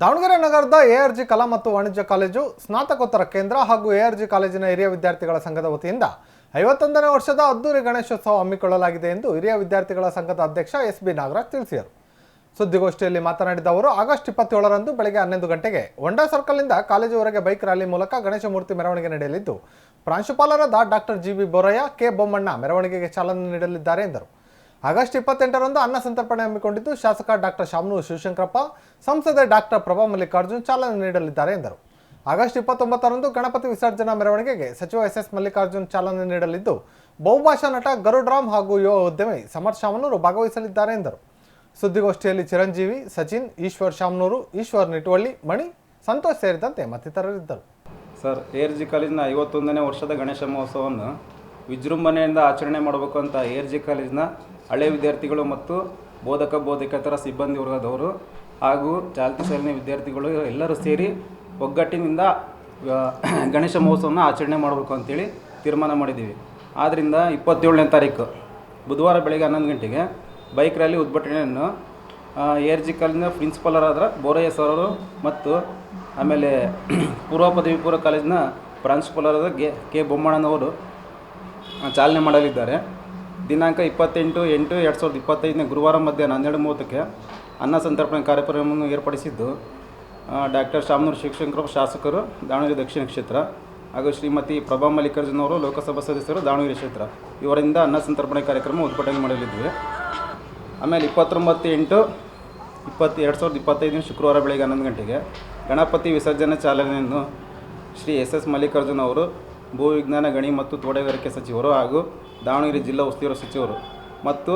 ದಾವಣಗೆರೆ ನಗರದ ಎಆರ್ಜಿ ಕಲಾ ಮತ್ತು ವಾಣಿಜ್ಯ ಕಾಲೇಜು ಸ್ನಾತಕೋತ್ತರ ಕೇಂದ್ರ ಹಾಗೂ ಎಆರ್ಜಿ ಕಾಲೇಜಿನ ಹಿರಿಯ ವಿದ್ಯಾರ್ಥಿಗಳ ಸಂಘದ ವತಿಯಿಂದ ಐವತ್ತೊಂದನೇ ವರ್ಷದ ಅದ್ದೂರಿ ಗಣೇಶೋತ್ಸವ ಹಮ್ಮಿಕೊಳ್ಳಲಾಗಿದೆ ಎಂದು ಹಿರಿಯ ವಿದ್ಯಾರ್ಥಿಗಳ ಸಂಘದ ಅಧ್ಯಕ್ಷ ಎಸ್ ಬಿ ನಾಗರಾಜ್ ತಿಳಿಸಿದರು. ಸುದ್ದಿಗೋಷ್ಠಿಯಲ್ಲಿ ಮಾತನಾಡಿದ ಅವರು, ಆಗಸ್ಟ್ ಇಪ್ಪತ್ತೇಳರಂದು ಬೆಳಗ್ಗೆ ಹನ್ನೊಂದು ಗಂಟೆಗೆ ಹೊಂಡಾ ಸರ್ಕಲ್ನಿಂದ ಕಾಲೇಜುವರೆಗೆ ಬೈಕ್ ರ್ಯಾಲಿ ಮೂಲಕ ಗಣೇಶ ಮೂರ್ತಿ ಮೆರವಣಿಗೆ ನಡೆಯಲಿದ್ದು, ಪ್ರಾಂಶುಪಾಲರಾದ doctor G B Borayya, K Bommanna ಮೆರವಣಿಗೆಗೆ ಚಾಲನೆ ನೀಡಲಿದ್ದಾರೆ ಎಂದರು. ಆಗಸ್ಟ್ ಇಪ್ಪತ್ತೆಂಟರಂದು ಅನ್ನ ಸಂತರ್ಪಣೆ ಹಮ್ಮಿಕೊಂಡಿದ್ದು ಶಾಸಕ ಡಾಕ್ಟರ್ ಶಾಮನೂರು ಶಿವಶಂಕರಪ್ಪ, ಸಂಸದೆ ಡಾಕ್ಟರ್ ಪ್ರಭಾ ಮಲ್ಲಿಕಾರ್ಜುನ್ ಚಾಲನೆ ನೀಡಲಿದ್ದಾರೆ ಎಂದರು. ಆಗಸ್ಟ್ ಇಪ್ಪತ್ತೊಂಬತ್ತರಂದು ಗಣಪತಿ ವಿಸರ್ಜನಾ ಮೆರವಣಿಗೆಗೆ ಸಚಿವ ಎಸ್ ಎಸ್ ಮಲ್ಲಿಕಾರ್ಜುನ್ ಚಾಲನೆ ನೀಡಲಿದ್ದು, ಬಹುಭಾಷಾ ನಟ ಗರುಡ್ರಾಮ್ ಹಾಗೂ ಯುವ ಉದ್ಯಮಿ ಸಮರ್ ಶಾಮನೂರು ಭಾಗವಹಿಸಲಿದ್ದಾರೆ ಎಂದರು. ಸುದ್ದಿಗೋಷ್ಠಿಯಲ್ಲಿ ಚಿರಂಜೀವಿ, ಸಚಿನ್, ಈಶ್ವರ್ ಶಾಮನೂರು, ಈಶ್ವರ್ ನಿಟುವಳ್ಳಿ, ಮಣಿ, ಸಂತೋಷ್ ಸೇರಿದಂತೆ ಮತ್ತಿತರರಿದ್ದರು. ಸರ್ ಆರ್ ಜಿ ಕಾಲೇಜಿನ ಐವತ್ತೊಂದನೇ ವರ್ಷದ ಗಣೇಶ ಮಹೋತ್ಸವವನ್ನು ವಿಜೃಂಭಣೆಯಿಂದ ಆಚರಣೆ ಮಾಡಬೇಕು ಅಂತ ಎ ಆರ್ ಜಿ ಕಾಲೇಜಿನ ಹಳೆ ವಿದ್ಯಾರ್ಥಿಗಳು ಮತ್ತು ಬೋಧಕ, ಬೋಧಕೇತರ ಸಿಬ್ಬಂದಿ ವರ್ಗದವರು ಹಾಗೂ ಚಾಲ್ತಿ ಶಾಲಿನ ವಿದ್ಯಾರ್ಥಿಗಳು ಎಲ್ಲರೂ ಸೇರಿ ಒಗ್ಗಟ್ಟಿನಿಂದ ಗಣೇಶ ಮಹೋತ್ಸವನ ಆಚರಣೆ ಮಾಡಬೇಕು ಅಂತೇಳಿ ತೀರ್ಮಾನ ಮಾಡಿದ್ದೀವಿ. ಆದ್ದರಿಂದ ಇಪ್ಪತ್ತೇಳನೇ ತಾರೀಕು, ಬುಧವಾರ ಬೆಳಗ್ಗೆ ಹನ್ನೊಂದು ಗಂಟೆಗೆ ಬೈಕ್ ರ್ಯಾಲಿ ಉದ್ಘಾಟನೆಯನ್ನು ಎ ಆರ್ ಜಿ ಕಾಲೇಜಿನ ಪ್ರಿನ್ಸಿಪಾಲರಾದ ಬೋರಯ್ಯ ಸರ್ ಮತ್ತು ಆಮೇಲೆ ಪೂರ್ವ ಪದವಿ ಪೂರ್ವ ಕಾಲೇಜಿನ ಪ್ರಾಂಶುಪಾಲರಾದ ಕೆ ಕೆ ಬೊಮ್ಮಣ್ಣನವರು ಚಾಲನೆ ಮಾಡಲಿದ್ದಾರೆ. ದಿನಾಂಕ ಇಪ್ಪತ್ತೆಂಟು ಎಂಟು ಎರಡು ಸಾವಿರದ ಇಪ್ಪತ್ತೈದನೇ ಗುರುವಾರ ಮಧ್ಯಾಹ್ನ ಹನ್ನೆರಡು ಮೂವತ್ತಕ್ಕೆ ಅನ್ನ ಸಂತರ್ಪಣೆ ಕಾರ್ಯಕ್ರಮವನ್ನು ಏರ್ಪಡಿಸಿದ್ದು ಡಾಕ್ಟರ್ ಶಾಮನೂರು ಶಿವಶಂಕರಪ್ಪ ಶಾಸಕರು, ದಾವಣಗೆರೆ ದಕ್ಷಿಣ ಕ್ಷೇತ್ರ ಹಾಗೂ ಶ್ರೀಮತಿ ಪ್ರಭಾ ಮಲ್ಲಿಕಾರ್ಜುನ್ ಅವರು, ಲೋಕಸಭಾ ಸದಸ್ಯರು, ದಾವಣಗೆರೆ ಕ್ಷೇತ್ರ. ಇವರಿಂದ ಅನ್ನ ಸಂತರ್ಪಣೆ ಕಾರ್ಯಕ್ರಮ ಉದ್ಘಾಟನೆ ಮಾಡಲಿದ್ವಿ ಆಮೇಲೆ ಇಪ್ಪತ್ತೊಂಬತ್ತು ಎಂಟು ಇಪ್ಪತ್ತು, ಎರಡು ಸಾವಿರದ ಇಪ್ಪತ್ತೈದನೇ ಶುಕ್ರವಾರ ಬೆಳಗ್ಗೆ ಹನ್ನೊಂದು ಗಂಟೆಗೆ ಗಣಪತಿ ವಿಸರ್ಜನೆ ಚಾಲನೆಯನ್ನು ಶ್ರೀ ಎಸ್ ಎಸ್ ಮಲ್ಲಿಕಾರ್ಜುನ್ ಅವರು ಭೂವಿಜ್ಞಾನ, ಗಣಿ ಮತ್ತು ತೋಟಗಾರಿಕೆ ಸಚಿವರು ಹಾಗೂ ದಾವಣಗೆರೆ ಜಿಲ್ಲಾ ಉಸ್ತುವಾರಿ ಸಚಿವರು ಮತ್ತು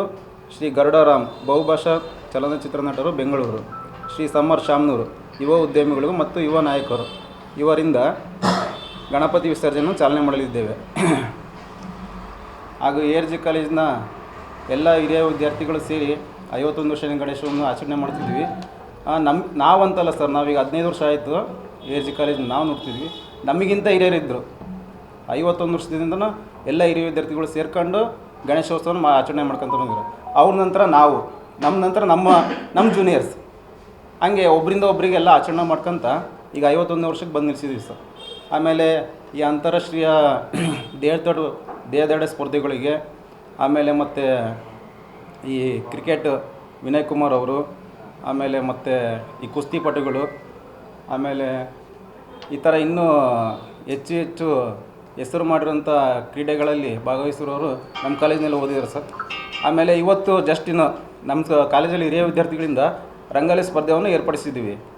ಶ್ರೀ ಗರುಡರಾಮ್ ಬಹುಭಾಷಾ ಚಲನಚಿತ್ರ ನಟರು ಬೆಂಗಳೂರು, ಶ್ರೀ ಸಮರ್ ಶಾಮ್ನೂರು ಯುವ ಉದ್ಯಮಿಗಳು ಮತ್ತು ಯುವ ನಾಯಕರು. ಇವರಿಂದ ಗಣಪತಿ ವಿಸರ್ಜನೆಯನ್ನು ಚಾಲನೆ ಮಾಡಲಿದ್ದೇವೆ. ಹಾಗೂ ಎ ಆರ್ ಜಿ ಕಾಲೇಜಿನ ಎಲ್ಲ ಹಿರಿಯ ವಿದ್ಯಾರ್ಥಿಗಳು ಸೇರಿ ಐವತ್ತೊಂದು ವರ್ಷದ ಗಣೇಶವನ್ನು ಆಚರಣೆ ಮಾಡ್ತಿದ್ವಿ ನಮ್ಮ ನಾವಂತಲ್ಲ ಸರ್, ನಾವೀಗ ಹದಿನೈದು ವರ್ಷ ಆಯಿತು ಎ ಆರ್ ಜಿ ಕಾಲೇಜ್ ನಾವು ನೋಡ್ತಿದ್ವಿ. ನಮಗಿಂತ ಹಿರಿಯರಿದ್ದರು ಐವತ್ತೊಂದು ವರ್ಷದಿಂದ ಎಲ್ಲ ಹಿರಿಯ ವಿದ್ಯಾರ್ಥಿಗಳು ಸೇರ್ಕೊಂಡು ಗಣೇಶೋತ್ಸವನ ಮಾ, ಆಚರಣೆ ಮಾಡ್ಕೊಂತ ಬಂದಿದ್ರು ಅವ್ರ ನಂತರ ನಾವು ನಮ್ಮ ನಂತರ ನಮ್ಮ ನಮ್ಮ ಜೂನಿಯರ್ಸ್ ಹಂಗೆ ಒಬ್ಬರಿಂದ ಒಬ್ಬರಿಗೆಲ್ಲ ಆಚರಣೆ ಮಾಡ್ಕೊಂತ ಈಗ ಐವತ್ತೊಂದು ವರ್ಷಕ್ಕೆ ಬಂದು ನಿಲ್ಲಿಸಿದ್ವಿ ಸರ್. ಆಮೇಲೆ ಈ ಅಂತಾರಾಷ್ಟ್ರೀಯ ದೇಹದಡು, ದೇಹದಾಡ ಸ್ಪರ್ಧೆಗಳಿಗೆ, ಆಮೇಲೆ ಮತ್ತು ಈ ಕ್ರಿಕೆಟ್ ವಿನಯ್ ಕುಮಾರ್ ಅವರು, ಆಮೇಲೆ ಮತ್ತು ಈ ಕುಸ್ತಿಪಟುಗಳು ಆಮೇಲೆ ಈ ಥರ ಇನ್ನೂ ಹೆಚ್ಚು ಹೆಚ್ಚು ಹೆಸರು ಮಾಡಿರೋಂಥ ಕ್ರೀಡೆಗಳಲ್ಲಿ ಭಾಗವಹಿಸಿರೋರು ನಮ್ಮ ಕಾಲೇಜಿನಲ್ಲಿ ಓದಿದ್ದಾರೆ ಸರ್. ಆಮೇಲೆ ಇವತ್ತು ಜಸ್ಟ್ ಇನ್ನು ನಮ್ಮ ಕಾಲೇಜಲ್ಲಿ ಹಿರಿಯ ವಿದ್ಯಾರ್ಥಿಗಳಿಂದ ರಂಗೋಲಿ ಸ್ಪರ್ಧೆಯನ್ನು ಏರ್ಪಡಿಸಿದ್ದೀವಿ.